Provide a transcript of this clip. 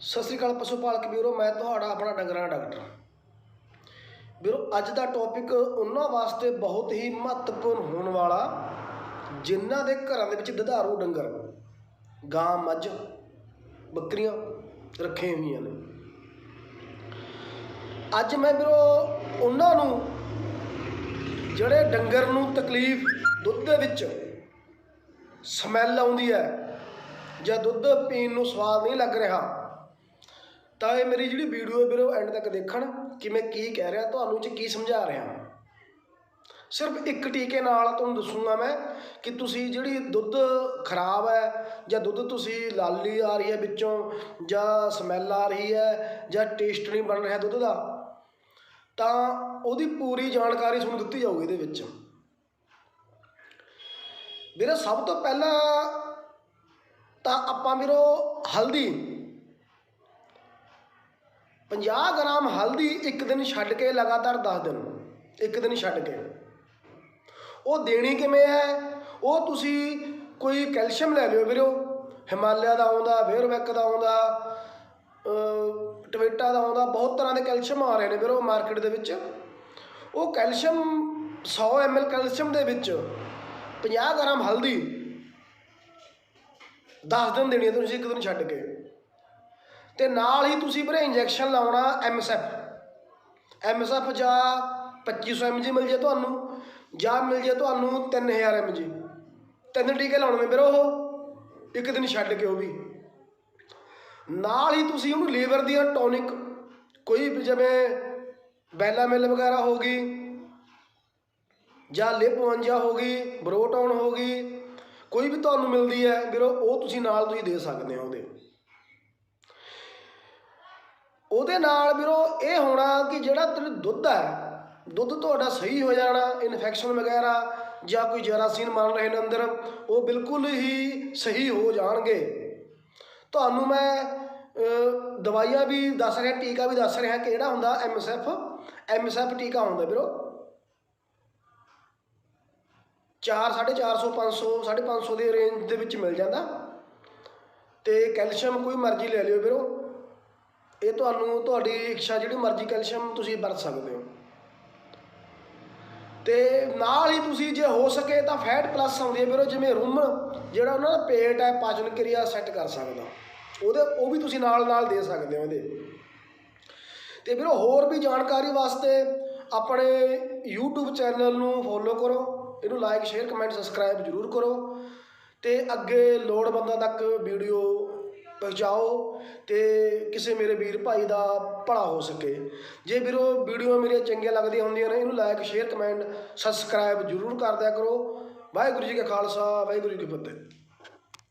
ਸਤਿ ਸ੍ਰੀ ਅਕਾਲ ਪਸ਼ੂ ਪਾਲਕ ਬਿਊਰੋ, ਮੈਂ ਤੁਹਾਡਾ ਆਪਣਾ ਡੰਗਰਾਂ ਡਾਕਟਰ। ਵੀਰੋ ਅੱਜ ਦਾ ਟੌਪਿਕ ਉਹਨਾਂ ਵਾਸਤੇ ਬਹੁਤ ਹੀ ਮਹੱਤਵਪੂਰਨ ਹੋਣ ਵਾਲਾ, ਜਿਨ੍ਹਾਂ ਦੇ ਘਰਾਂ ਦੇ ਵਿੱਚ ਦੁਧਾਰੂ ਡੰਗਰ, ਗਾਂ, ਮੱਝ, ਬੱਕਰੀਆਂ ਰੱਖੇ ਹੋਈਆਂ ਨੇ। ਅੱਜ ਮੈਂ ਵੀਰੋ ਉਹਨਾਂ ਨੂੰ ਜਿਹੜੇ ਡੰਗਰ ਨੂੰ ਤਕਲੀਫ ਦੁੱਧ ਦੇ ਵਿੱਚ ਸਮੈਲ ਆਉਂਦੀ ਹੈ ਜਾਂ ਦੁੱਧ ਪੀਣ ਨੂੰ ਸਵਾਦ ਨਹੀਂ ਲੱਗ ਰਿਹਾ ਤਾਂ ਇਹ ਮੇਰੀ ਜਿਹੜੀ ਵੀਡੀਓ ਹੈ ਵੀਰੋ ਐਂਡ ਤੱਕ ਦੇਖਣ ਕਿ ਮੈਂ ਕੀ ਕਹਿ ਰਿਹਾ, ਤੁਹਾਨੂੰ ਚ ਕੀ ਸਮਝਾ ਰਿਹਾ। ਸਿਰਫ ਇੱਕ ਟੀਕੇ ਨਾਲ ਤੁਹਾਨੂੰ ਦੱਸੂਗਾ ਮੈਂ ਕਿ ਤੁਸੀਂ ਜਿਹੜੀ ਦੁੱਧ ਖਰਾਬ ਹੈ, ਜਾਂ ਦੁੱਧ ਤੁਸੀਂ ਲਾਲੀ ਆ ਰਹੀ ਹੈ ਵਿੱਚੋਂ, ਜਾਂ ਸਮੈਲ ਆ ਰਹੀ ਹੈ, ਜਾਂ ਟੇਸਟ ਨਹੀਂ ਬਣ ਰਿਹਾ ਦੁੱਧ ਦਾ, ਤਾਂ ਉਹਦੀ ਪੂਰੀ ਜਾਣਕਾਰੀ ਤੁਹਾਨੂੰ ਦਿੱਤੀ ਜਾਊਗੀ ਇਹਦੇ ਵਿੱਚ। ਵੀਰੇ, ਸਭ ਤੋਂ ਪਹਿਲਾਂ ਤਾਂ ਆਪਾਂ ਵੀਰੋ, ਹਲਦੀ। 50 ਗ੍ਰਾਮ ਹਲਦੀ ਇੱਕ ਦਿਨ ਛੱਡ ਕੇ ਲਗਾਤਾਰ 10 ਦਿਨ, ਇੱਕ ਦਿਨ ਛੱਡ ਕੇ। ਉਹ ਦੇਣੀ ਕਿਵੇਂ ਹੈ? ਉਹ ਤੁਸੀਂ ਕੋਈ ਕੈਲਸ਼ੀਅਮ ਲੈ ਲਿਓ ਵੀਰੋ। ਹਿਮਾਲਿਆ ਦਾ ਆਉਂਦਾ ਵੇਅਰਵੈਕ ਦਾ ਆਉਂਦਾ, ਅਹ, ਟਵੇਟਾ ਦਾ ਆਉਂਦਾ, ਬਹੁਤ ਤਰ੍ਹਾਂ ਦੇ ਕੈਲਸ਼ੀਅਮ ਆ ਰਹੇ ਨੇ ਵੀਰੋ ਮਾਰਕੀਟ ਦੇ ਵਿੱਚ। ਉਹ ਕੈਲਸ਼ੀਅਮ 100 ml ਕੈਲਸ਼ੀਅਮ ਦੇ ਵਿੱਚ 50 ਗ੍ਰਾਮ ਹਲਦੀ 10 ਦਿਨ ਦੇਣੀ ਹੈ ਤੁਸੀਂ, ਇੱਕ ਦਿਨ ਛੱਡ ਕੇ। ਤੇ ਨਾਲ ਹੀ ਤੁਸੀਂ ਵੀਰੇ ਇੰਜੈਕਸ਼ਨ ਲਾਉਣਾ ਐਮਐਸਐਫ ਐਮਐਸਐਫ ਜਾਂ 2500 mg ਮਿਲ ਜੇ ਤੁਹਾਨੂੰ, ਜਾਂ ਮਿਲ ਜੇ ਤੁਹਾਨੂੰ 3000 mg ਤਿੰਨ ਟੀਕੇ ਲਾਉਣੇ ਨੇ ਵੀਰੇ ਉਹ, ਇੱਕ ਦਿਨ ਛੱਡ ਕੇ ਉਹ ਵੀ। ਨਾਲ ਹੀ ਤੁਸੀਂ ਉਹਨੂੰ ਲੀਵਰ ਦੀਆਂ ਟੌਨਿਕ, ਕੋਈ ਵੀ ਜਿਵੇਂ ਬੈਲਾਮਿਲ ਵਗੈਰਾ ਹੋ ਗਈ, ਜਾਂ ਲਿਪ ਵੰਜਾ ਹੋ ਗਈ ਬਰੋਟੌਨ ਹੋ ਗਈ, ਕੋਈ ਵੀ ਤੁਹਾਨੂੰ ਮਿਲਦੀ ਹੈ, ਵੀਰੋ, ਉਹ ਤੁਸੀਂ ਨਾਲ ਤੁਸੀਂ ਦੇ ਸਕਦੇ ਹੋ ਉਹਦੇ। ਉਹਦੇ ਨਾਲ ਵੀਰੋ ਇਹ ਹੋਣਾ ਕਿ ਜਿਹੜਾ ਤੁਹਾਡਾ ਦੁੱਧ ਹੈ, ਦੁੱਧ ਤੁਹਾਡਾ ਸਹੀ ਹੋ ਜਾਣਾ ਇਨਫੈਕਸ਼ਨ ਵਗੈਰਾ ਜਾਂ ਕੋਈ ਜਰਾਸੀਨ ਬਣ ਰਹੇ ਨੇ ਅੰਦਰ, ਉਹ ਬਿਲਕੁਲ ਹੀ ਸਹੀ ਹੋ ਜਾਣਗੇ। ਤੁਹਾਨੂੰ ਮੈਂ ਦਵਾਈਆਂ ਵੀ ਦੱਸ ਰਿਹਾ, ਟੀਕਾ ਵੀ ਦੱਸ ਰਿਹਾ ਕਿਹੜਾ ਹੁੰਦਾ ਐਮਐਸਐਫ ਐਮਐਸਐਫ ਟੀਕਾ ਹੁੰਦਾ ਵੀਰੋ। 4 450 500 550 ਦੇ ਰੇਂਜ ਦੇ ਵਿੱਚ ਮਿਲ ਜਾਂਦਾ। ਤੇ ਕੈਲਸ਼ੀਅਮ ਕੋਈ ਮਰਜ਼ੀ ਲੈ ਲਿਓ ਵੀਰੋ। ਇਹ ਤੁਹਾਨੂੰ ਤੁਹਾਡੀ ਇੱਛਾ ਜਿਹੜੀ ਮਰਜ਼ੀ ਕੈਲਸ਼ੀਅਮ ਤੁਸੀਂ ਵਰਤ ਸਕਦੇ ਹੋ। ਤੇ ਨਾਲ ਹੀ ਤੁਸੀਂ ਜੇ ਹੋ ਸਕੇ ਤਾਂ ਫੈਟ ਪਲੱਸ ਆਉਂਦੀ ਹੈ ਵੀਰੋ, ਜਿਵੇਂ ਰੁਮ ਜਿਹੜਾ ਉਹਨਾਂ ਦਾ ਪੇਟ ਹੈ, ਪਾਚਨ ਕਿਰਿਆ ਸੈੱਟ ਕਰ ਸਕਦਾ। ਉਹਦੇ, ਉਹ ਵੀ ਤੁਸੀਂ ਨਾਲ ਨਾਲ ਦੇ ਸਕਦੇ ਹੋ ਇਹਦੇ। ਤੇ ਵੀਰੋ, ਹੋਰ ਵੀ ਜਾਣਕਾਰੀ ਵਾਸਤੇ ਆਪਣੇ YouTube ਚੈਨਲ ਨੂੰ ਫੋਲੋ ਕਰੋ। ਇਹਨੂੰ ਲਾਈਕ ਸ਼ੇਅਰ ਕਮੈਂਟ ਸਬਸਕ੍ਰਾਈਬ ਜ਼ਰੂਰ ਕਰੋ। ਤੇ ਅੱਗੇ ਲੋੜਵੰਦਾਂ ਤੱਕ ਵੀਡੀਓ ਪਹੁੰਚਾਓ ਤੇ ਕਿਸੇ ਮੇਰੇ ਵੀਰ ਭਾਈ ਦਾ ਭਲਾ ਹੋ ਸਕੇ। ਜੇ ਵੀਰੋ ਵੀਡੀਓ ਮੇਰੀਆਂ ਚੰਗੀਆਂ ਲੱਗਦੀਆਂ ਹੁੰਦੀਆਂ ਨੇ, ਇਹਨੂੰ ਲਾਈਕ ਸ਼ੇਅਰ ਕਮੈਂਟ ਸਬਸਕ੍ਰਾਈਬ ਜ਼ਰੂਰ ਕਰ ਦਿਆ ਕਰੋ। ਵਾਹਿਗੁਰੂ ਜੀ ਕਾ ਖਾਲਸਾ, ਵਾਹਿਗੁਰੂ ਜੀ ਕੀ ਫਤਿਹ।